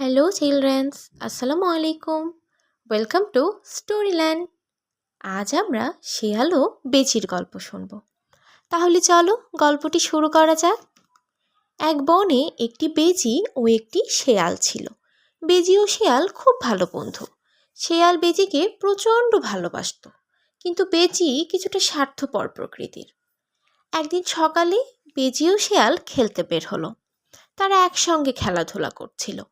Hello children's আসসালামু আলাইকুম welcome to স্টোরিল্যান্ড আজ আমরা শেয়াল ও বেচির গল্প শুনব। তাহলে চলো গল্পটি শুরু করা যাক। এক বনে একটি বেজি ও একটি শেয়াল ছিল। বেজি ও শেয়াল খুব ভালো বন্ধু। শেয়াল বেজিকে প্রচণ্ড ভালোবাসত। কিন্তু বেজি কিছুটা স্বার্থপর প্রকৃতির। একদিন সকালে বেজি ও শেয়াল খেলতে বের হলো। তারা একসঙ্গে খেলাধুলা করছিল।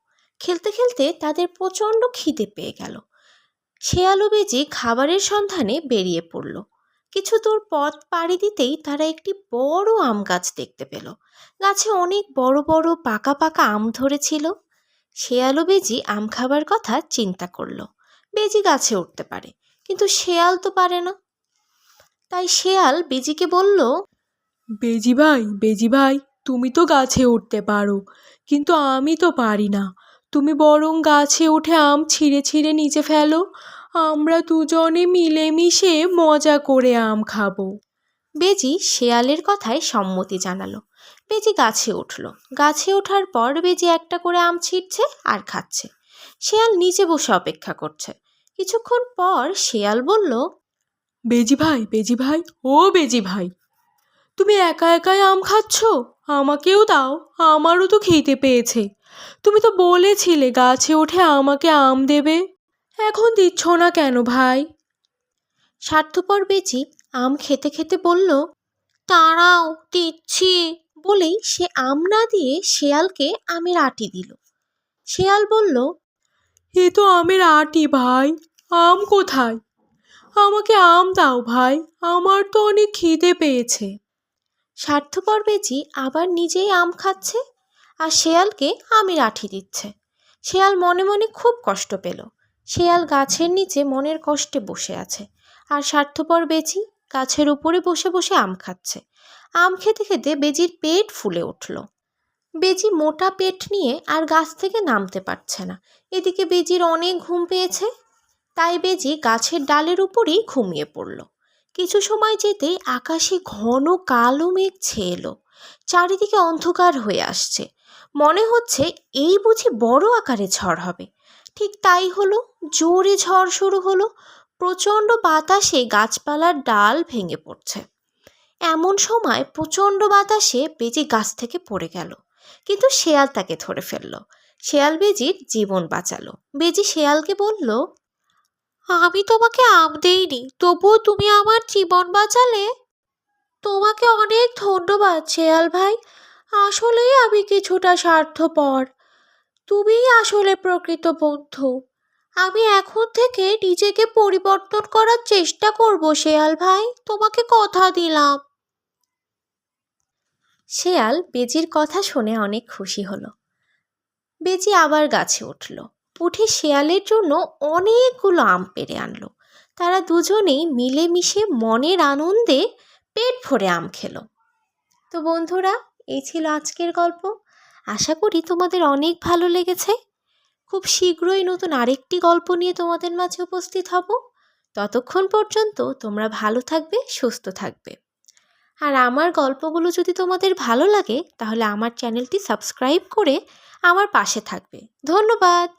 খেলতে খেলতে তাদের প্রচণ্ড খিদে পেয়ে গেল। শেয়াল বেজি খাবারের সন্ধানে বেরিয়ে পড়ল। কিছু দূর পথ পাড়ি দিতেই তারা একটি বড় আম গাছ দেখতে পেল। গাছে অনেক বড় বড় পাকা পাকা আম ধরেছিল। শেয়াল বেজি আম খাবার কথা চিন্তা করল। বেজি গাছে উঠতে পারে, কিন্তু শেয়াল তো পারে না। তাই শেয়াল বেজিকে বলল, বেজি ভাই বেজি ভাই, তুমি তো গাছে উঠতে পারো, কিন্তু আমি তো পারি না। তুমি বরং গাছে উঠে আম ছিঁড়ে ছিঁড়ে নিচে ফেলো। আমরা দুজনে মিলেমিশে মজা করে আম খাব। বেজি শেয়ালের কথায় সম্মতি জানালো। বেজি গাছে উঠল। গাছে ওঠার পর বেজি একটা করে আম ছিঁড়ছে আর খাচ্ছে। শেয়াল নিচে বসে অপেক্ষা করছে। কিছুক্ষণ পর শেয়াল বলল বেজি ভাই বেজি ভাই ও বেজি ভাই তুমি একা একাই আম খাচ্ছ? আমাকেও দাও আমারও তো খেতে পেয়েছে। তুমি তো বলেছিলে গাছে উঠে আমাকে আম দেবে। এখন দিচ্ছ না কেন ভাই? স্বার্থপর বেজি আম খেতে খেতে বলল তারাও দিচ্ছি। বলেই সে আম না দিয়ে শেয়ালকে আমের আটি দিল। শেয়াল বলল এ তো আমের আটি ভাই আম কোথায়? আমাকে আম দাও ভাই আমার তো অনেক খিদে পেয়েছে। স্বার্থপর বেজি আবার নিজেই আম খাচ্ছে আর শেয়ালকে আমের আঠি দিচ্ছে। শেয়াল মনে মনে খুব কষ্ট পেল। শেয়াল গাছের নিচে মনের কষ্টে বসে আছে। আর স্বার্থপর বেজি গাছের উপরে বসে বসে আম খাচ্ছে। আম খেতে খেতে বেজির পেট ফুলে উঠল। বেজি মোটা পেট নিয়ে আর গাছ থেকে নামতে পারছে না। এদিকে বেজির অনেক ঘুম পেয়েছে। তাই বেজি গাছের ডালের উপরেই ঘুমিয়ে পড়ল। কিছু সময় যেতেই আকাশে ঘন কালো মেঘ ছেয়ে এলো চারিদিকে অন্ধকার হয়ে আসছে। মনে হচ্ছে এই বুঝি বড় আকারে ঝড় হবে। ঠিক তাই হলো, জোরে ঝড় শুরু হলো, প্রচণ্ড বাতাসে গাছপালার ডাল ভেঙে পড়ছে। এমন সময় প্রচণ্ড বাতাসে বেজি গাছ থেকে পড়ে গেল, কিন্তু শেয়াল তাকে ধরে ফেলল। শেয়াল বেজির জীবন বাঁচালো। বেজি শেয়ালকে বলল আমি তোমাকে আম দেইনি, তবুও তুমি আমার জীবন বাঁচালে। তোমাকে অনেক ধন্যবাদ, শেয়াল ভাই। আসলেই আমি কিছুটা স্বার্থপর। তুমিই আসলে প্রকৃত বন্ধু। আমি এখন থেকে নিজেকে পরিবর্তন করার চেষ্টা করব, শেয়াল ভাই। তোমাকে কথা দিলাম। শেয়াল বেজির কথা শুনে অনেক খুশি হলো। বেজি আবার গাছে উঠল। উঠে শেয়ালের জন্য অনেকগুলো আম পেরে আনলো। তারা দুজনেই মিলেমিশে মনের আনন্দে পেট ভরে আম খেলো। তো বন্ধুরা, এই ছিল আজকের গল্প। আশা করি তোমাদের অনেক ভালো লেগেছে। খুব শীঘ্রই নতুন আরেকটি গল্প নিয়ে তোমাদের মাঝে উপস্থিত হব। ততক্ষণ পর্যন্ত তোমরা ভালো থাকবে, সুস্থ থাকবে। আর আমার গল্পগুলো যদি তোমাদের ভালো লাগে, তাহলে আমার চ্যানেলটি সাবস্ক্রাইব করে আমার পাশে থাকবে। ধন্যবাদ!